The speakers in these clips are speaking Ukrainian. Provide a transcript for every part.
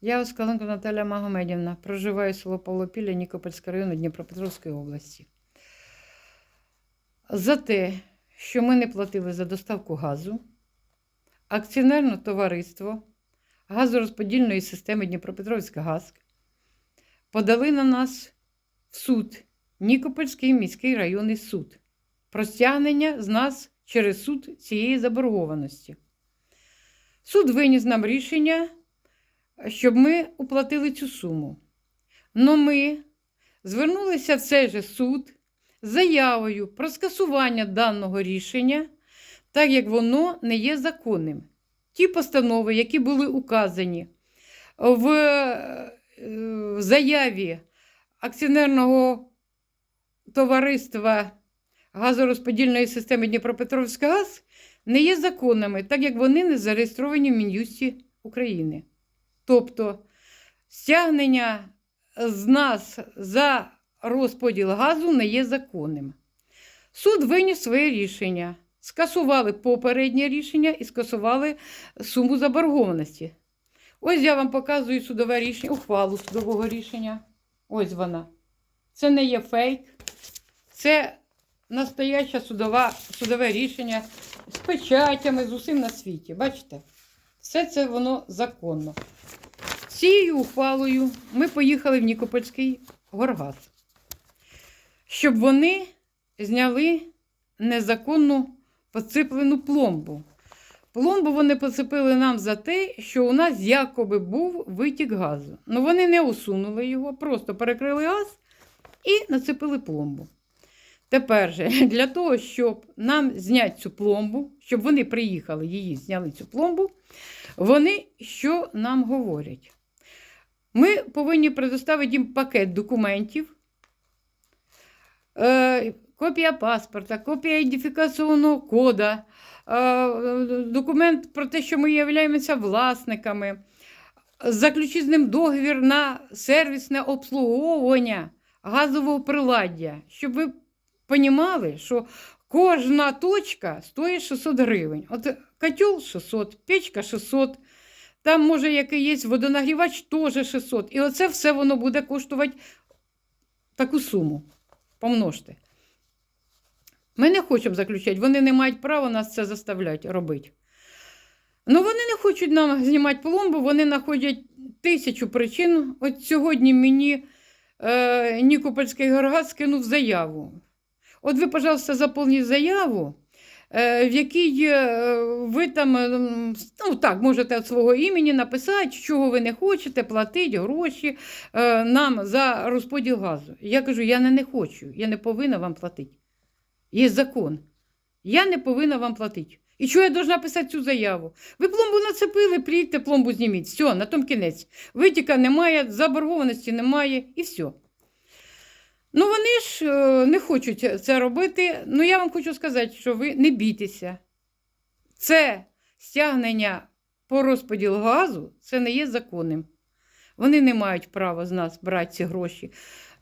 Я Оскаленко Наталя Магомедівна, проживаю село Павлопілля Нікопольського району Дніпропетровської області. За те, що ми не платили за доставку газу, акціонерне товариство газорозподільної системи Дніпропетровська ГАЗ подали на нас в суд Нікопольський міський районний суд про стягнення з нас через суд цієї заборгованості. Суд виніс нам рішення, щоб ми уплатили цю суму. Но ми звернулися в цей же суд з заявою про скасування даного рішення, так як воно не є законним. Ті постанови, які були указані в е, заяві акціонерного товариства газорозподільної системи Дніпропетровська ГАЗ, не є законними, так як вони не зареєстровані в Мін'юсті України. Тобто стягнення з нас за розподіл газу не є законним. Суд виніс своє рішення. Скасували попереднє рішення і скасували суму заборгованості. Ось я вам показую судове рішення, ухвалу судового рішення. Ось вона. Це не є фейк, це настояще судове рішення з печатями, з усім на світі. Бачите? Все це воно законно. Цією ухвалою ми поїхали в Нікопольський горгаз, щоб вони зняли незаконну поциплену пломбу. Пломбу вони поцепили нам за те, що у нас якоби був витік газу. Ну вони не усунули його, просто перекрили газ і нацепили пломбу. Тепер же, для того, щоб нам зняти цю пломбу, щоб вони приїхали її, зняли цю пломбу, вони що нам говорять? Ми повинні предоставити їм пакет документів, е, копія паспорта, копія ідентифікаційного кода, е, документ про те, що ми являємося власниками, заключити з ним договір на сервісне обслуговування газового приладдя, щоб ви понімали, що кожна точка стоїть 600 гривень. От котел 600, печка 600, там, може, який є водонагрівач, теж 600. І оце все воно буде коштувати таку суму. Помножте. Ми не хочемо заключати, вони не мають права нас це заставляти робити. Ну, вони не хочуть нам знімати пломбу, вони знаходять тисячу причин. От сьогодні мені е, Нікопольський горгаз скинув заяву. От ви, пожалуйста, заповніть заяву, в якій е, ви там, е, ну так, можете від свого імені написати, чого ви не хочете, платити гроші е, нам за розподіл газу. Я кажу, я не, не хочу, я не повинна вам платити. Є закон. Я не повинна вам платити. І чого я должна писати цю заяву? Ви пломбу нацепили, приїдьте, пломбу зніміть. Все, на тому кінець. Витіка немає, заборгованості немає і все. Ну, вони ж е, не хочуть це робити. Ну, я вам хочу сказати, що ви не бійтеся. Це стягнення по розподілу газу це не є законним. Вони не мають права з нас брати ці гроші.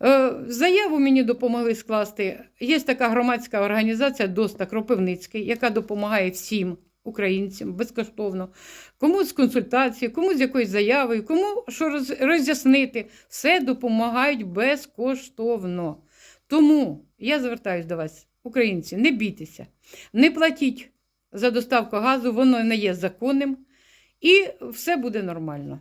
Е, Заяву мені допомогли скласти. Є така громадська організація Доста Кропивницький, яка допомагає всім українцям безкоштовно. Комусь з консультації, комусь з якоюсь заявою, кому що роз- роз'яснити. Все допомагають безкоштовно. Тому я звертаюся до вас, українці, не бійтеся, не платіть за доставку газу, воно не є законним, і все буде нормально.